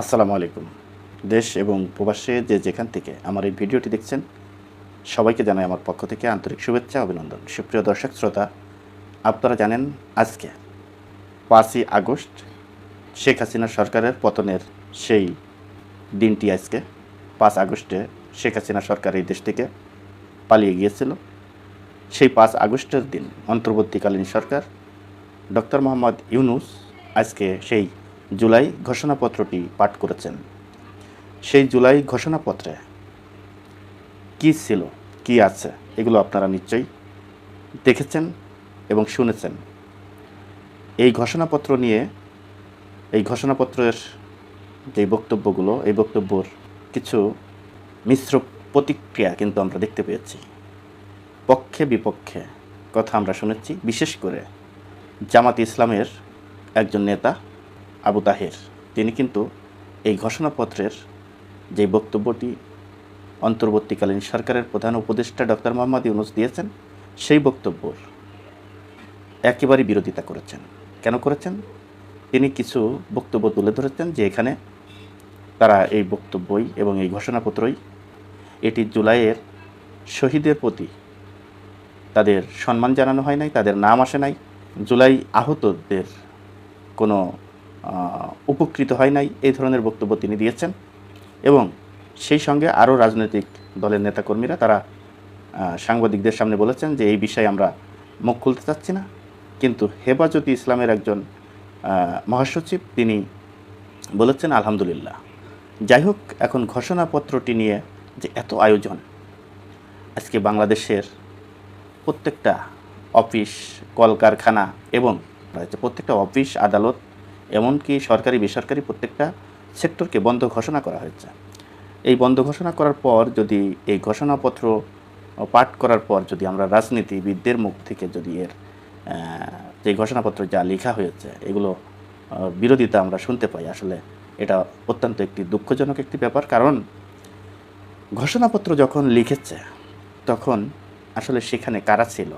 আসসালামু আলাইকুম। দেশ এবং প্রবাসে যে যেখান থেকে আমার এই ভিডিওটি দেখছেন, সবাইকে জানাই আমার পক্ষ থেকে আন্তরিক শুভেচ্ছা, অভিনন্দন। সুপ্রিয় দর্শক, শ্রোতা, আপনারা জানেন আজকে পাঁচই আগস্ট শেখ হাসিনা সরকারের পতনের সেই দিনটি আজকে। পাঁচ আগস্টে শেখ হাসিনা সরকার এই দেশ থেকে পালিয়ে গিয়েছিল। সেই পাঁচ আগস্টের দিন অন্তর্বর্তীকালীন সরকার ডক্টর মোহাম্মদ ইউনুস আজকে সেই জুলাই ঘোষণাপত্রটি পাঠ করেছেন। সেই জুলাই ঘোষণাপত্রে কি ছিল, কি আছে, এগুলো আপনারা নিশ্চয়ই দেখেছেন এবং শুনেছেন। এই ঘোষণাপত্র নিয়ে, এই ঘোষণাপত্রের যে বক্তব্যগুলো, এই বক্তব্যর কিছু মিশ্র প্রতিক্রিয়া কিন্তু আমরা দেখতে পেয়েছি। পক্ষে বিপক্ষে কথা আমরা শুনেছি, বিশেষ করে জামাত ইসলামের একজন নেতা আবু তাহের। তিনি কিন্তু এই ঘোষণাপত্রের যে বক্তব্যটি অন্তর্বর্তীকালীন সরকারের প্রধান উপদেষ্টা ডক্টর মোহাম্মদ ইউনুস দিয়েছেন, সেই বক্তব্যর একেবারেই বিরোধিতা করেছেন। কেন করেছেন? তিনি কিছু বক্তব্য তুলে ধরেছেন যে এখানে তারা এই বক্তব্যই এবং এই ঘোষণাপত্রই এটি জুলাইয়ের শহীদের প্রতি তাদের সম্মান জানানো হয় নাই, তাদের নাম আসে নাই। জুলাই আহতদের কোনো উপকৃত হয় নাই, এই ধরনের বক্তব্য তিনি দিয়েছেন। এবং সেই সঙ্গে আরও রাজনৈতিক দলের নেতাকর্মীরা তারা সাংবাদিকদের সামনে বলেছেন যে এই বিষয়ে আমরা মুখ খুলতে চাচ্ছি না। কিন্তু হেফাজতি ইসলামের একজন মহাসচিব তিনি বলেছেন, আলহামদুলিল্লাহ। যাই হোক, এখন ঘোষণাপত্রটি নিয়ে যে এত আয়োজন, আজকে বাংলাদেশের প্রত্যেকটা অফিস, কলকারখানা এবং প্রত্যেকটা অফিস, আদালত এমনকি সরকারি, বেসরকারি প্রত্যেকটা সেক্টরকে বন্ধ ঘোষণা করা হয়েছে। এই বন্ধ ঘোষণা করার পর যদি এই ঘোষণাপত্র পাঠ করার পর যদি আমরা রাজনীতিবিদদের মুখ থেকে যদি এর যে ঘোষণাপত্র যা লেখা হয়েছে, এগুলো বিরোধিতা আমরা শুনতে পাই, আসলে এটা অত্যন্ত একটি দুঃখজনক একটি ব্যাপার। কারণ ঘোষণাপত্র যখন লিখেছে, তখন আসলে সেখানে কারা ছিল?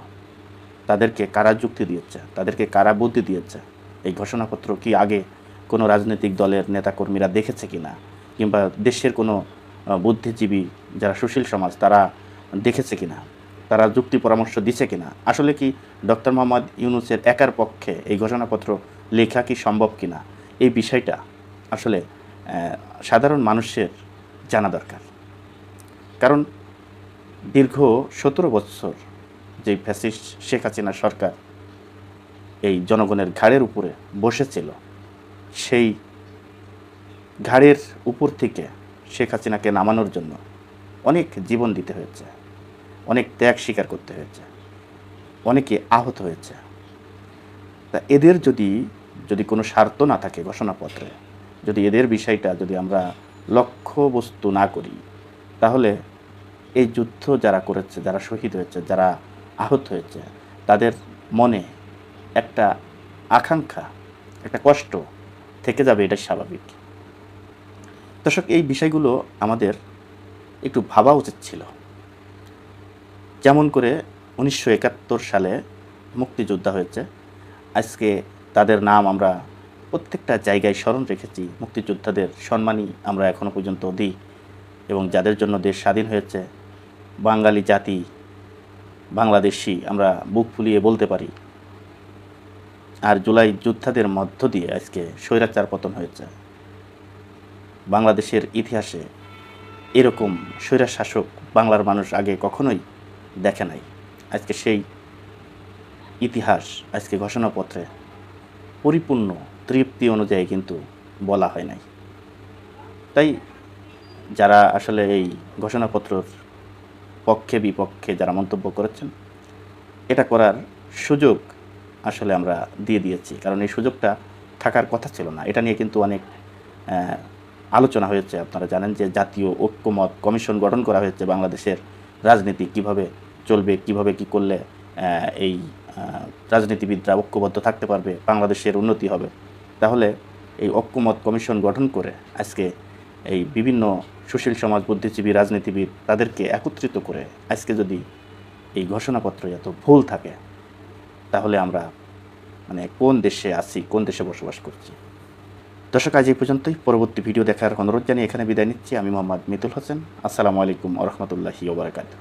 তাদেরকে কারা যুক্তি দিয়েছে? তাদেরকে কারা বুদ্ধি দিয়েছে? এই ঘোষণাপত্র কি আগে কোনো রাজনৈতিক দলের নেতাকর্মীরা দেখেছে কি না কিংবা দেশের কোনো বুদ্ধিজীবী যারা সুশীল সমাজ, তারা দেখেছে কি না তারা যুক্তি পরামর্শ দিছে কি না আসলে কি ডক্টর মোহাম্মদ ইউনুসের একার পক্ষে এই ঘোষণাপত্র লেখা কি সম্ভব কি না এই বিষয়টা আসলে সাধারণ মানুষের জানা দরকার। কারণ দীর্ঘ সতেরো বছর যে ফ্যাসিস্ট শেখ হাসিনা সরকার এই জনগণের ঘাড়ের উপরে বসেছিল। সেই ঘাড়ের উপর থেকে শেখ হাসিনাকে নামানোর জন্য অনেক জীবন দিতে হয়েছে, অনেক ত্যাগ স্বীকার করতে হয়েছে, অনেকে আহত হয়েছে। তা এদের যদি যদি কোনো স্বার্থ না থাকে ঘোষণাপত্রে, যদি এদের বিষয়টা যদি আমরা লক্ষ্যবস্তু না করি, তাহলে এই যুদ্ধ যারা করেছে, যারা শহীদ হয়েছে, যারা আহত হয়েছে, তাদের মনে একটা আকাঙ্ক্ষা, একটা কষ্ট থেকে যাবে এটা স্বাভাবিক। দর্শক, এই বিষয়গুলো আমাদের একটু ভাবা উচিত ছিল। যেমন করে উনিশশো একাত্তর সালে মুক্তিযোদ্ধা হয়েছে। আজকে তাদের নাম আমরা প্রত্যেকটা জায়গায় স্মরণ রেখেছি। মুক্তিযোদ্ধাদের সম্মানই আমরা এখনও পর্যন্ত দিই এবং যাদের জন্য দেশ স্বাধীন হয়েছে, বাঙালি জাতি বাংলাদেশি আমরা বুক ফুলিয়ে বলতে পারি। আর জুলাই যোদ্ধাদের মধ্য দিয়ে আজকে স্বৈরাচার পতন হয়েছে। বাংলাদেশের ইতিহাসে এরকম স্বৈরা শাসক বাংলার মানুষ আগে কখনোই দেখে নাই। আজকে সেই ইতিহাস আজকে ঘোষণাপত্রে পরিপূর্ণ তৃপ্তি অনুযায়ী কিন্তু বলা হয় নাই। তাই যারা আসলে এই ঘোষণাপত্রর পক্ষে বিপক্ষে যারা মন্তব্য করেছেন, এটা করার সুযোগ আসলে আমরা দিয়ে দিয়েছি। কারণ এই সুযোগটা থাকার কথা ছিল না। এটা নিয়ে কিন্তু অনেক আলোচনা হয়েছে। আপনারা জানেন যে জাতীয় ঐক্যমত কমিশন গঠন করা হয়েছে বাংলাদেশের রাজনীতি কীভাবে চলবে, কীভাবে কি করলে এই রাজনীতিবিদরা ঐক্যবদ্ধ থাকতে পারবে, বাংলাদেশের উন্নতি হবে। তাহলে এই ঐক্যমত কমিশন গঠন করে আজকে এই বিভিন্ন সুশীল সমাজ বুদ্ধিজীবী রাজনীতিবিদ তাদেরকে একত্রিত করে আজকে যদি এই ঘোষণাপত্র এত ভুল থাকে তাহলে আমরা মানে কোন দেশে আছি, কোন দেশে বসবাস করছি? দর্শক, আজ এই পর্যন্তই। পরবর্তী ভিডিও দেখার অনুরোধ জানিয়ে এখানে বিদায় নিচ্ছি। আমি মোহাম্মদ মিতুল হোসেন। আসসালামু আলাইকুম আ রহমতুল্লাহি ওবরাকাতু